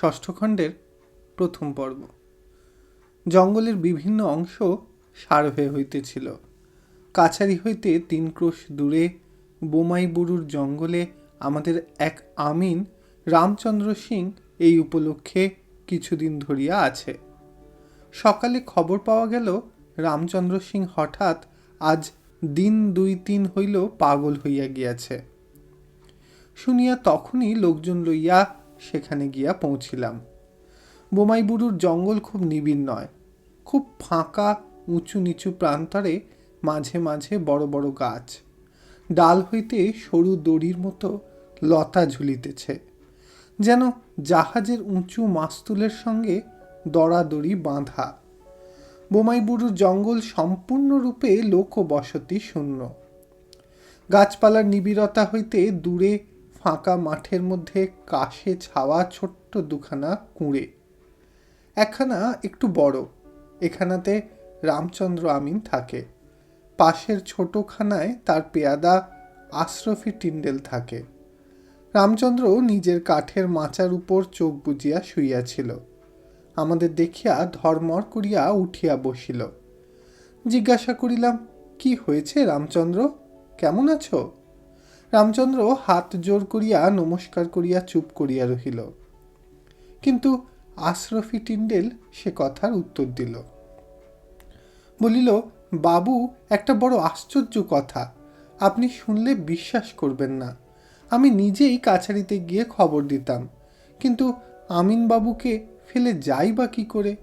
ষষ্ঠ খণ্ডের প্রথম পর্ব। জঙ্গলের বিভিন্ন অংশ সার্ভে হইতেছিল। কাছারি হইতে তিন ক্রোশ দূরে বোমাই বুড়ুর জঙ্গলে আমাদের এক আমিন রামচন্দ্র সিং এই উপলক্ষে কিছুদিন ধরিয়া আছে। সকালে খবর পাওয়া গেল, রামচন্দ্র সিং হঠাৎ আজ দিন দুই তিন হইল পাগল হইয়া গিয়াছে। শুনিয়া তখনই লোকজন লইয়া সেখানে গিয়া পৌঁছিলাম। বোমাইবুড়ুর জঙ্গল খুব নিবিড় নয়। খুব ফাঁকা, উঁচু নিচু প্রান্তরে মাঝে মাঝে বড় বড় গাছ। ডাল হইতে সরু দড়ির মতো লতা ঝুলিতেছে। যেন জাহাজের উঁচু মাস্তুলের সঙ্গে দড়াদড়ি বাঁধা। বোমাইবুড়ুর জঙ্গল সম্পূর্ণরূপে লোক বসতি শূন্য। গাছপালার নিবিড়তা হইতে দূরে ফাঁকা মাঠের মধ্যে কাশে ছাওয়া ছোট্ট দুখানা কুঁড়ে। একখানা একটু বড়, এখানাতে রামচন্দ্র আমিন থাকে। পাশের ছোটোখানায় তার পেয়াদা আশরফি টিন্ডেল থাকে। রামচন্দ্র নিজের কাঠের মাচার উপর চোখ বুজিয়া শুইয়াছিল। আমাদের দেখিয়া ধর্মর করিয়া উঠিয়া বসিল। জিজ্ঞাসা করিলাম, কি হয়েছে রামচন্দ্র? কেমন আছো? রামচন্দ্র হাত জোর করিয়া, নমস্কার করিয়া, চুপ করিয়া রহিল। কিন্তু আশরফি টিন্ডেল সে কথার উত্তর দিল। বলিল, বাবু, একটা বড় আশ্চর্য কথা। আপনি শুনলে বিশ্বাস করবেন না। আমি নিজেই কাছারিতে গিয়ে খবর দিতাম। কিন্তু আমিন বাবুকে ফেলে যাই বা কী করে?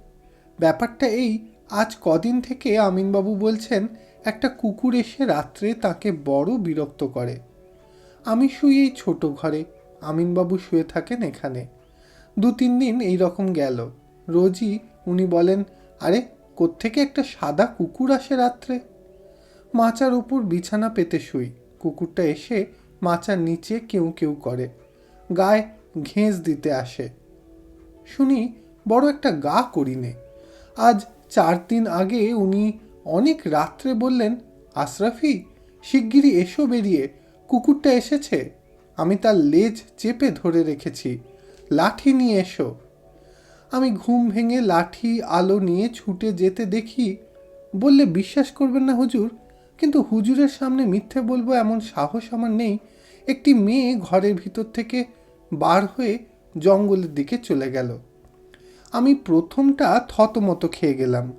ব্যাপারটা এই, আজ কদিন থেকে আমিনবাবু বলছেন, একটা কুকুর এসে রাত্রে তাকে বড় বিরক্ত করে। আমি শুই এই ছোট ঘরে, আমিনবাবু শুয়ে থাকেন এখানে। দু তিন দিন এই রকম গেল। রোজই উনি বলেন, আরে, কোত্থেকে একটা সাদা কুকুর আসে রাত্রে? মাচার উপর বিছানা পেতে শুই। কুকুরটা এসে মাচার নিচে কেউ কেউ করে। গায়ে ঘেঁস দিতে আসে। শুনি, বড় একটা গা করিনে। আজ চার দিন আগে উনি অনেক রাত্রে বললেন, আশরাফি, শিগগিরই এসো বেরিয়ে। কুকুরটা এসেছে। আমি তার লেজ চেপে ধরে রেখেছি। লাঠি নিয়ে এসো। আমি ঘুম ভেঙে লাঠি, আলো নিয়ে ছুটে যেতে দেখি, বললে বিশ্বাস করবেন না হুজুর, কিন্তু হুজুরের সামনে মিথ্যে বলব এমন সাহস আমার নেই। একটি মেয়ে ঘরের ভিতর থেকে বার হয়ে জঙ্গলের দিকে চলে গেল। আমি প্রথমটা থতমত খেয়ে গেলাম।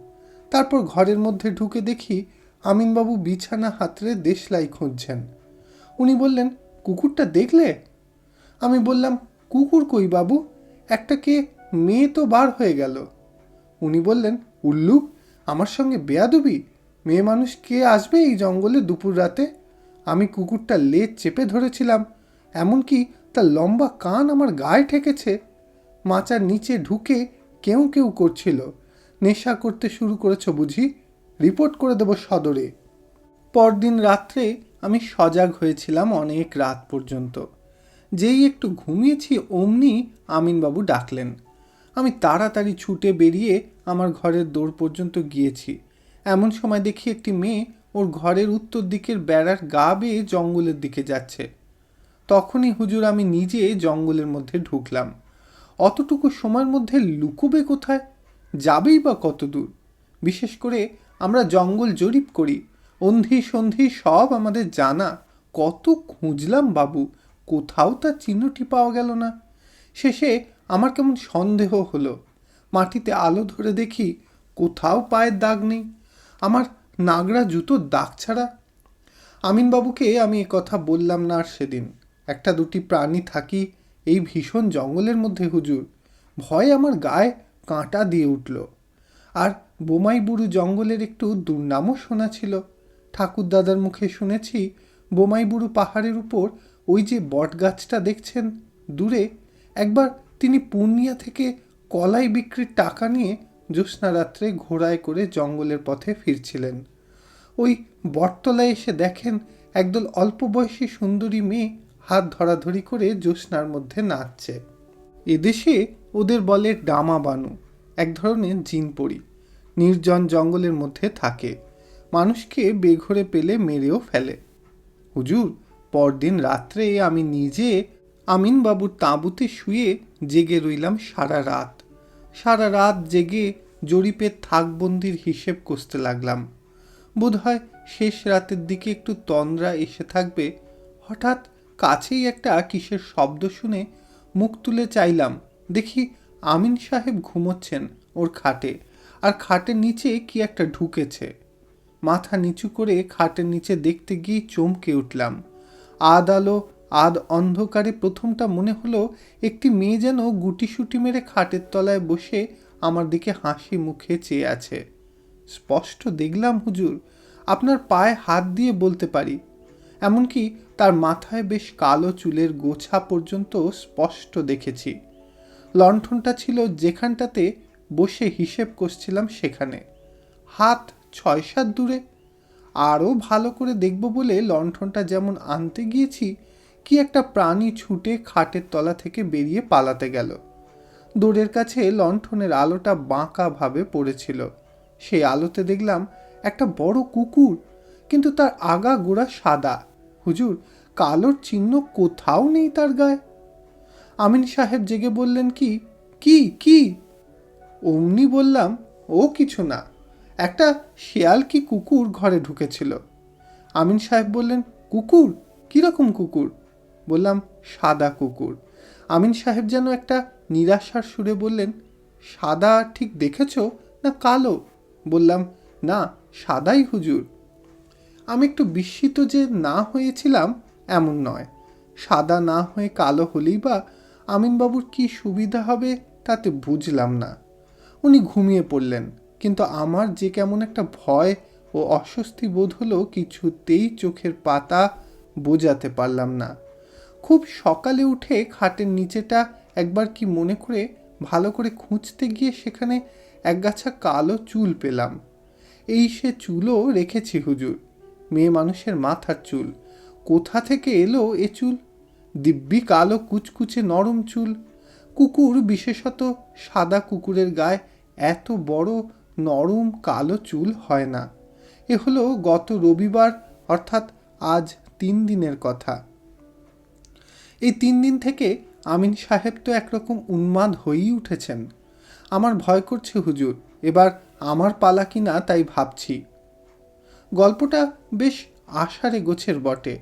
তারপর ঘরের মধ্যে ঢুকে দেখি আমিনবাবু বিছানা হাতরে দেশলাই খুঁজছেন। উনি বললেন, কুকুরটা দেখলে? আমি বললাম, কুকুর কই বাবু? একটা কে মেয়ে তো বার হয়ে গেল। উনি বললেন, উল্লু, আমার সঙ্গে বেয়াদবি? মেয়ে মানুষ কে আসবে এই জঙ্গলে দুপুর রাতে? আমি কুকুরটা লেজ চেপে ধরেছিলাম, এমনকি তার লম্বা কান আমার গায়ে ঠেকেছে। মাচার নিচে ঢুকে কেউ কেউ করছিল। নেশা করতে শুরু করেছ বুঝি? রিপোর্ট করে দেব সদরে। পরদিন রাত্রে আমি সজাগ হয়েছিলাম অনেক রাত পর্যন্ত। যেই একটু ঘুমিয়েছি, অমনি আমিনবাবু ডাকলেন। আমি তাড়াতাড়ি ছুটে বেরিয়ে আমার ঘরের দৌড় পর্যন্ত গিয়েছি। এমন সময় দেখি একটি মেয়ে ওর ঘরের উত্তর দিকের বেড়ার গা বেয়ে জঙ্গলের দিকে যাচ্ছে। তখনই হুজুর আমি নিজে জঙ্গলের মধ্যে ঢুকলাম। অতটুকু সময়ের মধ্যে লুকোবে কোথায়? যাবেই বা কত দূর বিশেষ করে আমরা জঙ্গল জরিপ করি অন্ধি সন্ধি সব আমাদের জানা। কত খুঁজলাম বাবু, কোথাও তার চিহ্নটি পাওয়া গেল না। শেষে আমার কেমন সন্দেহ হলো। মাটিতে আলো ধরে দেখি কোথাও পায়ের দাগ নেই। আমার নাগরা জুতোর দাগ ছাড়া। আমিনবাবুকে আমি কথা বললাম না আর সেদিন। একটা দুটি প্রাণী থাকি এই ভীষণ জঙ্গলের মধ্যে হুজুর। ভয় আমার গায়ে কাঁটা দিয়ে উঠল। আর বোমাই বুড়ু জঙ্গলের একটু দুর্নামও শোনা ছিল। ঠাকুর দাদার মুখে শুনেছি বোমাই বুড়ু পাহাড়ের উপর ওই যে বট গাছটা দেখছেন দূরে, একবার তিনি পূর্ণিয়া থেকে কলাই বিক্রির টাকা নিয়ে জ্যোৎস্না রাত্রে ঘোড়ায় করে জঙ্গলের পথে ফিরছিলেন। ওই বটতলায় এসে দেখেন একদল অল্প বয়সী সুন্দরী মেয়ে হাত ধরাধরি করে জ্যোৎস্নার মধ্যে নাচছে। এদেশে ওদের বলে ডামা বানু এক ধরনের জিন পড়ি নির্জন জঙ্গলের মধ্যে থাকে। মানুষকে বেঘরে পেলে মেরেও ফেলে। হুজুর, পরদিন রাত্রে আমি নিজে আমিনবাবুর তাঁবুতে শুয়ে জেগে রইলাম সারা রাত। সারা রাত জেগে জরিপের থাকবন্দির হিসেব কষতে লাগলাম। বোধহয় শেষ রাতের দিকে একটু তন্দ্রা এসে থাকবে। হঠাৎ কাছেই একটা কিসের শব্দ শুনে মুখ তুলে চাইলাম, দেখি আমিন সাহেব ঘুমোচ্ছেন ওর খাটে। আর খাটের নিচে কি একটা ঢুকেছে। মাথা নিচু করে খাটের নিচে দেখতে গিয়ে চমকে উঠলাম। আদ আলো আদ অন্ধকারে প্রথমটা মনে হলো একটি মেয়ে যেন গুটিসুটি মেরে খাটের তলায় বসে আমার দিকে হাসি মুখে চেয়ে আছে। স্পষ্ট দেখলাম, হুজুর, আপনার পায়ে হাত দিয়ে বলতে পারি। এমনকি তার মাথায় বেশ কালো চুলের গোছা পর্যন্ত স্পষ্ট দেখেছি। লণ্ঠনটা ছিল যেখানটাতে বসে হিসেব করছিলাম সেখানে। হাত ছয় সাত দূরে। আরও ভালো করে দেখব বলে লণ্ঠনটা যেমন আনতে গিয়েছি, কি একটা প্রাণী ছুটে খাটের তলা থেকে বেরিয়ে পালাতে গেল। দৌড়ের কাছে লণ্ঠনের আলোটা বাঁকাভাবে পড়েছিল। সেই আলোতে দেখলাম একটা বড় কুকুর, কিন্তু তার আগা গোড়া সাদা। হুজুর, কালোর চিহ্ন কোথাও নেই তার গায়ে। আমিন সাহেব জেগে বললেন, কি কি কি? অমনি বললাম, ও কিছু না। একটা শেয়াল কি কুকুর ঘরে ঢুকেছিল। আমিন সাহেব বললেন, কুকুর? কীরকম কুকুর? বললাম, সাদা কুকুর। আমিন সাহেব যেন একটা নিরাশার সুরে বললেন, সাদা ঠিক দেখেছ না কালো? বললাম, না, সাদাই হুজুর। আমি একটু বিস্মিত যে না হয়েছিলাম এমন নয়। সাদা না হয়ে কালো হলেই বা আমিনবাবুর কি সুবিধা হবে তাতে বুঝলাম না। উনি ঘুমিয়ে পড়লেন। কিন্তু আমার যে কেমন একটা ভয় ও অস্বস্তি বোধ হলো, কিছুতেই চোখের পাতা বোঝাতে পারলাম না। খুব সকালে উঠে খাটের নিচেটা একবার কি মনে করে, ভালো করে খুঁজতে গিয়ে সেখানে একগাছা কালো চুল পেলাম। এই সে চুলও রেখেছি হুজুর, মেয়ে মানুষের মাথার চুল। কোথা থেকে এলো এ চুল? দিব্যি কালো কুচকুচে নরম চুল। কুকুর বিশেষত সাদা কুকুরের গায়ে এত বড় নরম কালো চুল হয় না। এ হলো গত রবিবার, অর্থাৎ আজ তিন দিনের কথা। এই তিন দিন থেকে আমিন সাহেব তো একরকম উন্মাদ হয়েই উঠেছেন। আমার ভয় করছে হুজুর, এবার আমার পালা কি না তাই ভাবছি। গল্পটা বেশ আষাঢ়ে গোছের বটে।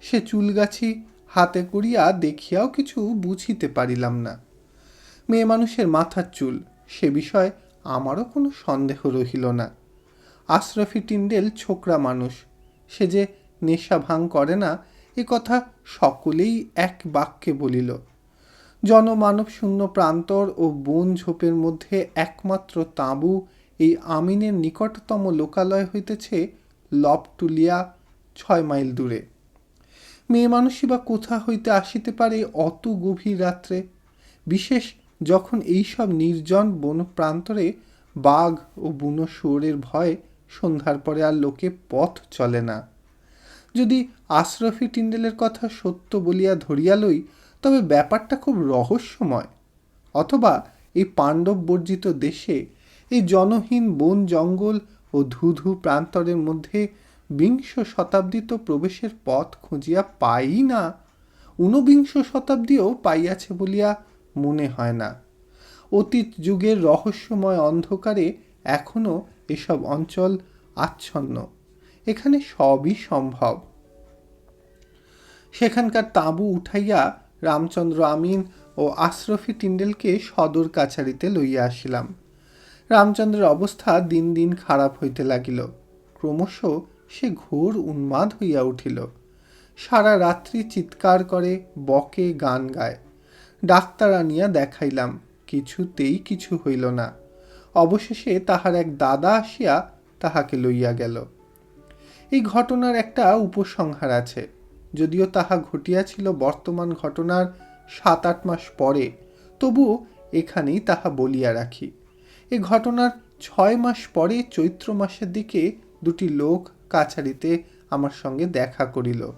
সে চুলগাছি হাতে করিয়া দেখিয়াও কিছু বুঝিতে পারিলাম না। মেয়ে মানুষের মাথার চুল, সে বিষয়ে আমারও কোনো সন্দেহ রহিল না। আশরাফি টিন্ডেল ছোকরা মানুষ। সে যে নেশা ভাঙ করে না, এ কথা সকলেই এক বাক্যে বলিল। জনমানব শূন্য প্রান্তর ও বন ঝোপের মধ্যে একমাত্র তাঁবু, এই আমিনের নিকটতম লোকালয় হইতেছে লবটুলিয়া, ছয় মাইল দূরে। মেয়ে মানুষই বা কোথা হইতে আসিতে পারে অত গভীর রাত্রে? বিশেষ যখন এইসব নির্জন বন প্রান্তরে বাঘ ও বুনো শুয়োরের ভয়ে সন্ধ্যার পরে আর লোকে পথ চলে না। যদি আশরফি টিন্ডেলের কথা সত্য বলিয়া ধরিয়া লই, তবে ব্যাপারটা খুব রহস্যময়। অথবা এই পাণ্ডব বর্জিত দেশে এই জনহীন বন জঙ্গল ও ধুধু প্রান্তরের মধ্যে বিংশ শতাব্দী তো প্রবেশের পথ খুঁজিয়া পাই না? ঊনবিংশ শতাব্দীও পাইয়াছে বলিয়া মনে হয় না। অতীত যুগের রহস্যময় অন্ধকারে এখনও এসব অঞ্চল আচ্ছন্ন। এখানে সবই সম্ভব। সেখানকার তাঁবু উঠাইয়া রামচন্দ্র আমিন ও আশরফি টিন্ডেলকে সদর কাছারিতে লইয়া আসিলাম। রামচন্দ্রের অবস্থা দিন দিন খারাপ হইতে লাগিল। ক্রমশ সে ঘোর উন্মাদ হইয়া উঠিল। সারা রাত্রি চিৎকার করে বকে, গান গায়। ডাক্তার আনিয়া দেখাইলাম, কিছুতেই কিছু হইল না। অবশেষে তাহার এক দাদা আসিয়া তাহাকে লইয়া গেল। এই ঘটনার একটা উপসংহার আছে। যদিও তাহা ঘটিয়াছিল বর্তমান ঘটনার সাত আট মাস পরে তবু এখানেই তাহা বলিয়া রাখি। এ ঘটনার ছয় মাস পরে চৈত্র মাসের দিকে দুটি লোক কাছারিতে আমার সঙ্গে দেখা করিল।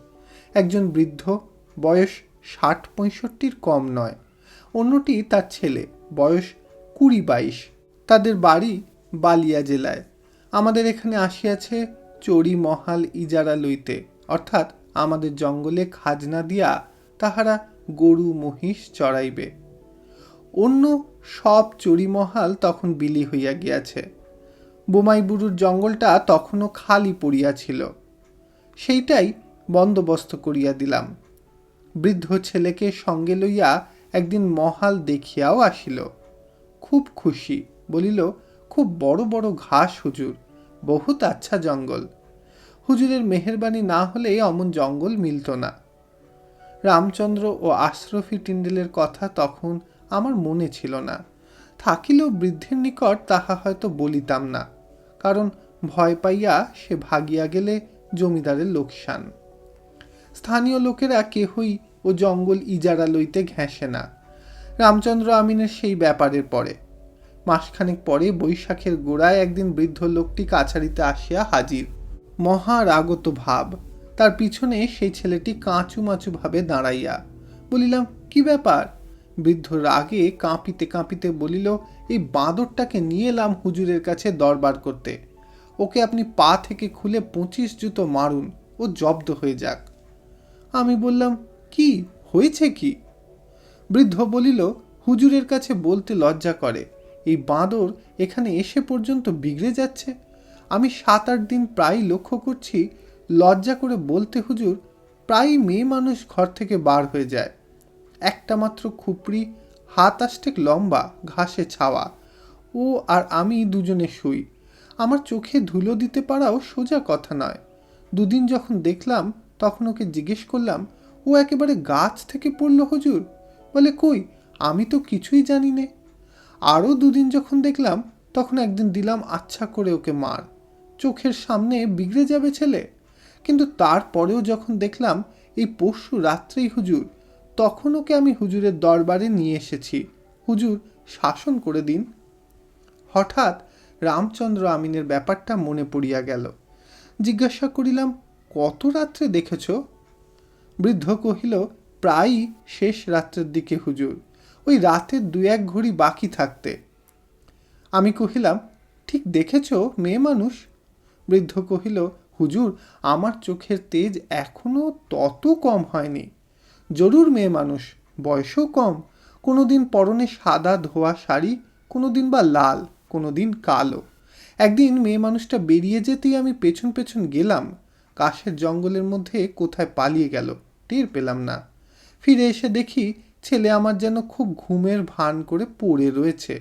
একজন বৃদ্ধ, বয়স ষাট পঁয়ষট্টির কম নয়। অন্যটি তার ছেলে, বয়স কুড়ি বাইশ। তাদের বাড়ি বালিয়া জেলায়। আমাদের এখানে আসিয়াছে চড়ি মহাল ইজারা লইতে। অর্থাৎ আমাদের জঙ্গলে খাজনা দিয়া তাহারা গরু, মহিষ চড়াইবে। অন্য সব চড়িমহাল তখন বিলি হইয়া গিয়াছে। বোমাইবুরুর জঙ্গলটা তখনও খালি পড়িয়াছিল। সেইটাই বন্দোবস্ত করিয়া দিলাম। বৃদ্ধ ছেলেকে সঙ্গে লইয়া একদিন মহাল দেখিয়াও আসিল। খুব খুশি, বলিল, খুব বড় বড় ঘাস হুজুর, বহুত আচ্ছা জঙ্গল। হুজুরের মেহেরবানি না হলে অমন জঙ্গল মিলত না। রামচন্দ্র ও আশরফি টিন্ডেলের কথা তখন আমার মনে ছিল না। থাকিলেও বৃদ্ধের নিকট তাহা হয়তো বলিতাম না, কারণ ভয় পাইয়া সে ভাগিয়া গেলে জমিদারের লোকসান। স্থানীয় লোকেরা কেহই ও জঙ্গল ইজারা লইতে ঘেঁষে না। রামচন্দ্র আমিনের সেই ব্যাপারের পরে। মাসখানেক পরে বৈশাখের গোড়ায় একদিন বৃদ্ধ লোকটি কাছারিতে আসিয়া হাজির। মহারাগত ভাব। তার পিছনে সেই ছেলেটি কাঁচু মাচু ভাবে দাঁড়াইয়া। বলিলাম, কি ব্যাপার? বৃদ্ধ রাগে কাঁপিতে কাঁপিতে বলিল, এই বাঁদরটাকে নিয়ে এলাম হুজুরের কাছে দরবার করতে। ওকে আপনি পা থেকে খুলে পঁচিশ জুতো মারুন, ও জব্দ হয়ে যাক। আমি বললাম, কি? হয়েছে কি? বৃদ্ধ বলিল, হুজুরের কাছে বলতে লজ্জা করে। এই বাঁদর এখানে এসে পর্যন্ত বিগড়ে যাচ্ছে। আমি সাত আট দিন প্রায় লক্ষ্য করছি, লজ্জা করে বলতে হুজুর প্রায় মেয়ে মানুষ ঘর থেকে বার হয়ে যায়। একটা মাত্র খুপড়ি, হাত আষ্টেক লম্বা, ঘাসে ছাওয়া। ও আর আমি দুজনে শুই। আমার চোখে ধুলো দিতে পারাও সোজা কথা নয়। দুদিন যখন দেখলাম তখন ওকে জিজ্ঞেস করলাম, ও একেবারে গাছ থেকে পড়ল হুজুর? বলে, কই, আমি তো কিছুই জানি নে। আরও দুদিন যখন দেখলাম, তখন একদিন দিলাম আচ্ছা করে ওকে মার। চোখের সামনে বিগড়ে যাবে ছেলে। কিন্তু তারপরেও যখন দেখলাম, এই পরশু রাত্রেই হুজুর, তখন ওকে আমি হুজুরের দরবারে নিয়ে এসেছি। হুজুর, শাসন করে দিন। হঠাৎ রামচন্দ্র আমিনের ব্যাপারটা মনে পড়িয়া গেল। জিজ্ঞাসা করিলাম কত রাত্রে দেখেছ? বৃদ্ধ কহিল, প্রায়ই শেষ রাত্রের দিকে হুজুর, ওই রাতের দু এক ঘড়ি বাকি থাকতে। আমি কহিলাম, ঠিক দেখেছ মেয়ে মানুষ? বৃদ্ধ কহিল, হুজুর, আমার চোখের তেজ এখনও তত কম হয়নি। জরুর মেয়ে মানুষ, বয়সও কম কোনো দিন পরনে সাদা ধোয়া শাড়ি কোনো দিন বা লাল কোনো দিন কালো। একদিন মেয়ে মানুষটা বেরিয়ে যেতেই আমি পেছন পেছন গেলাম। কাশের জঙ্গলের মধ্যে কোথায় পালিয়ে গেল? টের পেলাম না। ফিরে এসে দেখি ছেলে আমার যেন খুব ঘুমের ভান করে পড়ে রয়েছে।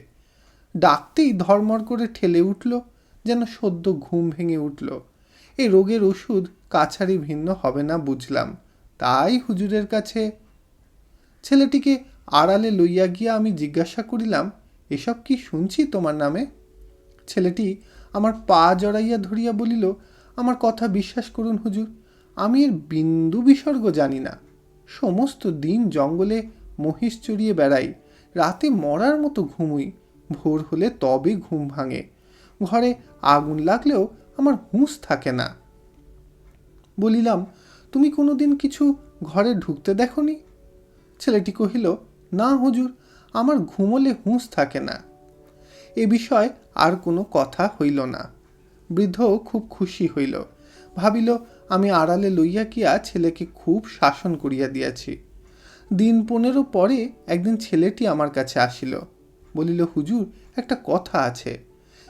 ডাকতেই ধর্মর করে ঠেলে উঠল, যেন সদ্য ঘুম ভেঙে উঠল। এই রোগের ওষুধ কাছারি ভিন্ন হবে না বুঝলাম। তাই হুজুরের কাছে ছেলেটিকে আড়ালে লইয়া গিয়া আমি জিজ্ঞাসা করিলাম, এসব কি শুনছি তোমার নামে? ছেলেটি আমার পা জড়াইয়া ধরিয়া বলিল আমার কথা বিশ্বাস করুন হুজুর। আমি এর বিন্দু বিসর্গ জানি না। সমস্ত দিন জঙ্গলে মহিষ চড়িয়ে বেড়াই। রাতে মরার মতো ঘুমুই। ভোর হলে তবে ঘুম ভাঙে। ঘরে আগুন লাগলেও আমার হুঁশ থাকে না। বলিলাম, তুমি কোনোদিন কিছু ঘরে ঢুকতে দেখনি? ছেলেটি কহিল, না হুজুর, আমার ঘুমলে হুঁশ থাকে না। এ বিষয় আর কোনো কথা হইল না। বৃদ্ধ খুব খুশি হইল। ভাবিল, আমি আড়ালে লইয়া গিয়া ছেলেকে খুব শাসন করিয়া দিয়াছি। দিন পনেরো পরে একদিন ছেলেটি আমার কাছে আসিল। বলিল, হুজুর, একটা কথা আছে।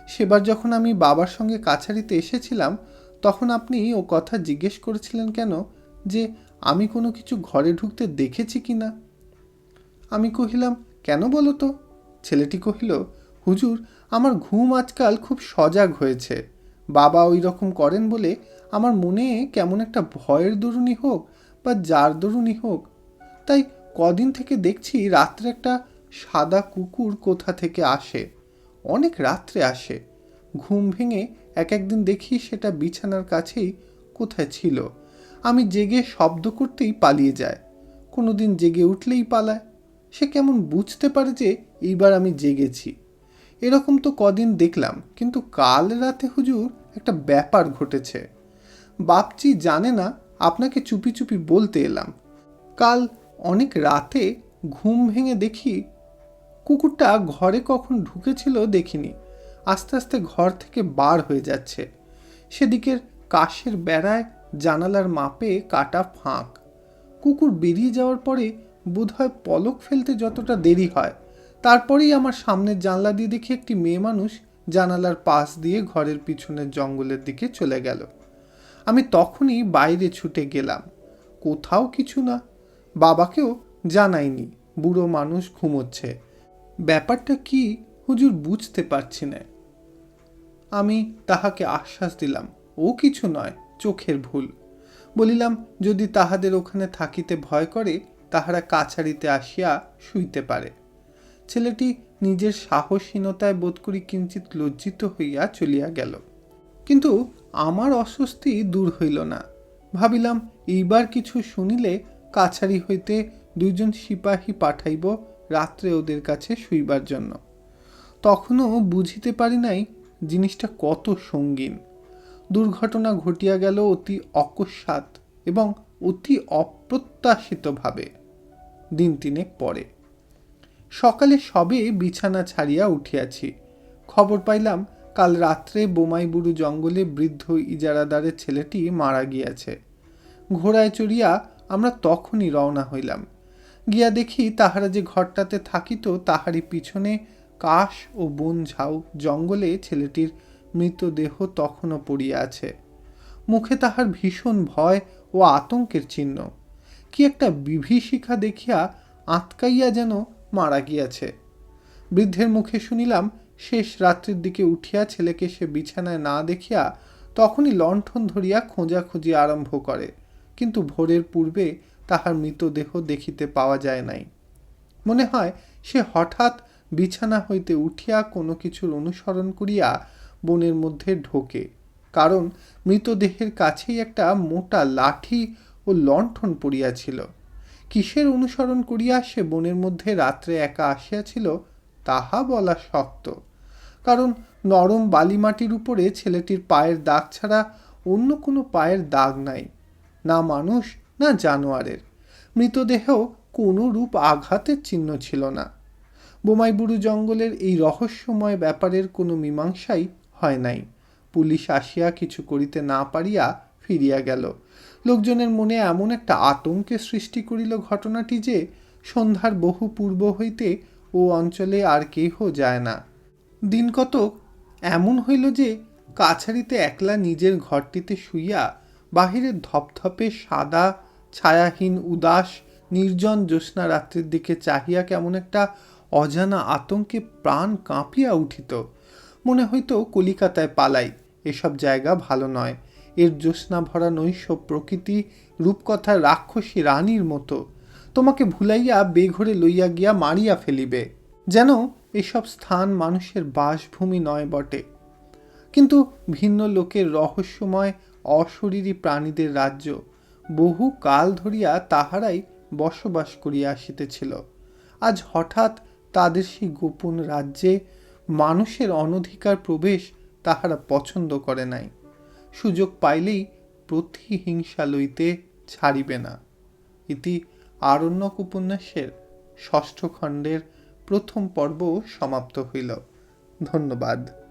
সেবার যখন আমি বাবার সঙ্গে কাছারিতে এসেছিলাম, তখন আপনি ও কথা জিজ্ঞেস করেছিলেন কেন যে আমি কোনো কিছু ঘরে ঢুকতে দেখেছি কি না? আমি কহিলাম, কেন বলো তো? ছেলেটি কহিল, হুজুর, আমার ঘুম আজকাল খুব সজাগ হয়েছে। বাবা ওই রকম করেন বলে আমার মনে কেমন একটা ভয়ের দরুনি হোক বা যার দরুনি হোক। তাই কদিন থেকে দেখছি রাত্রে একটা সাদা কুকুর কোথা থেকে আসে? অনেক রাত্রে আসে। ঘুম ভেঙে এক একদিন দেখি সেটা বিছানার কাছেই কোথায় ছিল। আমি জেগে শব্দ করতেই পালিয়ে যায়। কোনো দিন জেগে উঠলেই পালায়। সে কেমন বুঝতে পারে যে এইবার আমি জেগেছি। এরকম তো কদিন দেখলাম, কিন্তু কাল রাতে হুজুর একটা ব্যাপার ঘটেছে। বাপচি জানে না, আপনাকে চুপি চুপি বলতে এলাম। কাল অনেক রাতে ঘুম ভেঙে দেখি কুকুরটা ঘরে কখন ঢুকেছিল দেখিনি, আস্তে আস্তে ঘর থেকে বার হয়ে যাচ্ছে। সেদিকের কাশের বেড়ায় জানালার মাপে কাটা ফাঁক। কুকুর বেরিয়ে যাওয়ার পরে বোধহয় পলক ফেলতে যতটা দেরি হয়। তারপরেই আমার সামনের জানলা দিয়ে দেখি একটি মেয়ে মানুষ জানালার পাশ দিয়ে ঘরের পিছনের জঙ্গলের দিকে চলে গেল। আমি তখনই বাইরে ছুটে গেলাম। কোথাও কিছু না। বাবাকেও জানাইনি। বুড়ো মানুষ ঘুমোচ্ছে। ব্যাপারটা কি হুজুর বুঝতে পারছি না। আমি তাহাকে আশ্বাস দিলাম, ও কিছু নয়, চোখের ভুল। বলিলাম, যদি তাহাদের ওখানে থাকিতে ভয় করে, তাহারা কাছারিতে আসিয়া শুইতে পারে। ছেলেটি নিজের সাহসীনতায় বোধ করি কিঞ্চিত লজ্জিত হইয়া চলিয়া গেল। কিন্তু আমার অস্বস্তি দূর হইল না। ভাবিলাম, এইবার কিছু শুনিলে কাছারি হইতে দুইজন সিপাহী পাঠাইব রাত্রে ওদের কাছে শুইবার জন্য। তখনও বুঝিতে পারি নাই জিনিসটা কত সঙ্গীন। দুর্ঘটনা ঘটিয়া গেল অতি অকস্মাৎ এবং অতি অপ্রত্যাশিতভাবে। দিন তিনেক পরে। সকালে সবে বিছানা ছাড়িয়া উঠিয়াছি। খবর পাইলাম, কাল রাত্রে বোমাইবুরু জঙ্গলে বৃদ্ধ ইজারাদারের ছেলেটি মারা গিয়াছে। ঘোড়ায় চড়িয়া আমরা তখনই রওনা হইলাম। গিয়া দেখি তাহারা যে ঘরটাতে থাকিত, তাহারই পিছনে কাশ ও বন ঝাউ জঙ্গলে ছেলেটির মৃতদেহ তখনও পড়িয়া আছে। মুখে তাহার ভীষণ ভয় ও আতঙ্কের চিহ্ন। কি একটা বিভীষিকা দেখিয়া আঁতকাইয়া যেন মারা গিয়াছে। বৃদ্ধের মুখে শুনিলাম, শেষ রাত্রির দিকে উঠিয়া ছেলেকে সে বিছানায় না দেখিয়া তখনই লণ্ঠন ধরিয়া খোঁজাখুঁজি আরম্ভ করে। কিন্তু ভোরের পূর্বে তাহার মৃতদেহ দেখিতে পাওয়া যায় নাই। মনে হয় সে হঠাৎ বিছানা হইতে উঠিয়া কোনো কিছুর অনুসরণ করিয়া বনের মধ্যে ঢোকে। কারণ মৃতদেহের কাছেই একটা মোটা লাঠি ও লণ্ঠন পড়িয়াছিল। কিসের অনুসরণ করিয়া সে বনের মধ্যে রাত্রে একা আসিয়াছিল, তাহা বলা শক্ত। কারণ নরম বালিমাটির উপরে ছেলেটির পায়ের দাগ ছাড়া অন্য কোনো পায়ের দাগ নাই, না মানুষ, না জানোয়ারের। মৃতদেহেও কোনো রূপ আঘাতের চিহ্ন ছিল না। বোমাইবুরু জঙ্গলের এই রহস্যময় ব্যাপারের কোনো মীমাংসাই হয় নাই। পুলিশ আসিয়া কিছু করিতে না পারিয়া ফিরিয়া গেল। লোকজনের মনে এমন একটা আতঙ্কের সৃষ্টি করিল ঘটনাটি যে সন্ধ্যার বহু পূর্ব হইতে ও অঞ্চলে আর কেহ যায় না। দিন কতক এমন হইল যে কাছারিতে একলা নিজের ঘরটিতে শুইয়া বাহিরের ধপধপে সাদা, ছায়াহীন, উদাস, নির্জন জ্যোৎস্না রাত্রির দিকে চাহিয়া কেমন একটা অজানা আতঙ্কে প্রাণ কাঁপিয়া উঠিত। মনে হইতো কলিকাতায় পালাই, এসব জায়গা ভালো নয়। এর জ্যোৎস্না ভরা নৈশ প্রকৃতি রূপকথার রাক্ষসী রানীর মতো। তোমাকে ভুলাইয়া বেঘরে লইয়া গিয়া মারিয়া ফেলিবে। যেন এসব স্থান মানুষের বাসভূমি নয় বটে। কিন্তু ভিন্ন লোকের রহস্যময়, অশরীরী প্রাণীদের রাজ্য বহু কাল ধরিয়া তাহারাই বসবাস করিয়া আসিতেছিল। আজ হঠাৎ তাদের সেই গোপন রাজ্যে মানুষের অনধিকার প্রবেশ তাহারা পছন্দ করে নাই। সুযোগ পাইলেই প্রতিহিংসা লইতে ছাড়িবে না। ইতি আরণ্যক উপন্যাসের ষষ্ঠ খণ্ডের প্রথম পর্ব সমাপ্ত হইল। ধন্যবাদ।